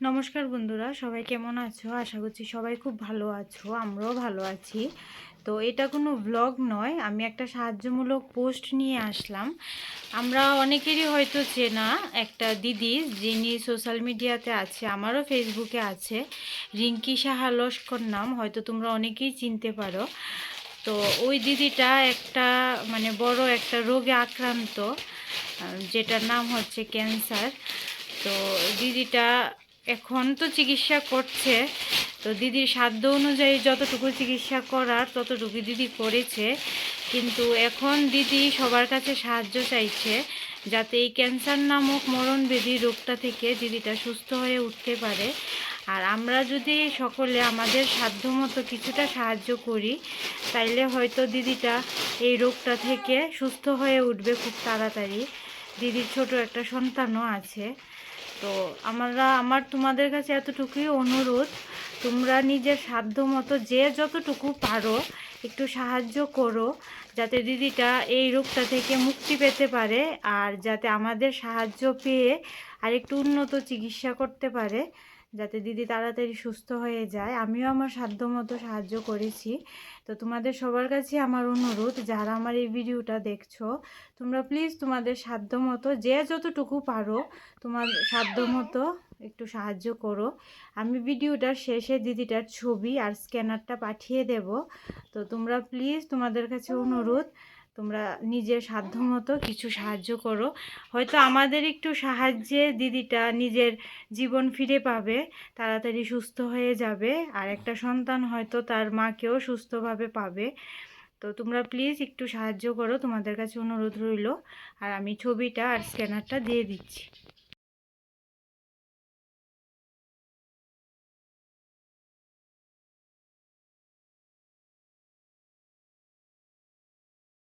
নমস্কার বন্ধুরা, সবাই কেমন আছো? আশা করছি সবাই খুব ভালো আছো, আমরাও ভালো আছি। তো এটা কোনো ব্লগ নয়, আমি একটা সাহায্যমূলক পোস্ট নিয়ে আসলাম। আমরা অনেকেরই হয়তো চেনা একটা দিদি, যিনি সোশ্যাল মিডিয়াতে আছে, আমারও ফেসবুকে আছে, রিঙ্কি সাহা লস্কর নাম, হয়তো তোমরা অনেকেই চিনতে পারো। তো ওই দিদিটা একটা মানে বড় একটা রোগে আক্রান্ত যেটার নাম হচ্ছে ক্যান্সার। তো দিদিটা এখন তো চিকিৎসা করছে, তো দিদির সাধ্য অনুযায়ী যতটুকু চিকিৎসা করার ততটুকু দিদি করেছে। কিন্তু এখন দিদি সবার কাছে সাহায্য চাইছে যাতে এই ক্যান্সার নামক মরণবেদী রোগটা থেকে দিদিটা সুস্থ হয়ে উঠতে পারে। আর আমরা যদি সকলে আমাদের সাধ্যমতো কিছুটা সাহায্য করি, তাইলে হয়তো দিদিটা এই রোগটা থেকে সুস্থ হয়ে উঠবে খুব তাড়াতাড়ি। দিদির ছোট একটা সন্তানও আছে। তো আমরা, আমার তোমাদের কাছে এতটুকুই অনুরোধ, তোমরা নিজের সাধ্য মতো যে যতটুকু পারো, একটু সাহায্য করো, যাতে দিদিটা এই রোগটা থেকে মুক্তি পেতে পারে, আর যাতে আমাদের সাহায্য পেয়ে আর একটু উন্নত চিকিৎসা করতে পারে। যাতে দিদি তাড়াতাড়ি সুস্থ হয়ে যায়। আমিও আমার সাধ্য মতো সাহায্য করেছি। তো তোমাদের সবার কাছে আমার অনুরোধ, যারা আমার এই ভিডিওটা দেখছ, তোমরা প্লিজ তোমাদের সাধ্য মতো যে যতটুকু পারো তোমার সাধ্য মতো একটু সাহায্য করো। আমি ভিডিওটার শেষে দিদিটার ছবি আর স্ক্যানারটা পাঠিয়ে দেব। তো তোমরা প্লিজ তোমাদের কাছে অনুরোধ তোমরা নিজের সাধ্য মতো কিছু সাহায্য করো। হয়তো আমাদের একটু সাহায্যে দিদিটা নিজের জীবন ফিরে পাবে, তাড়াতাড়ি সুস্থ হয়ে যাবে, আর একটা সন্তান হয়তো তার মাকেও সুস্থভাবে পাবে। তো তোমরা প্লিজ একটু সাহায্য করো, তোমাদের কাছে অনুরোধ রইল। আর আমি ছবিটা আর স্ক্যানারটা দিয়ে দিচ্ছি।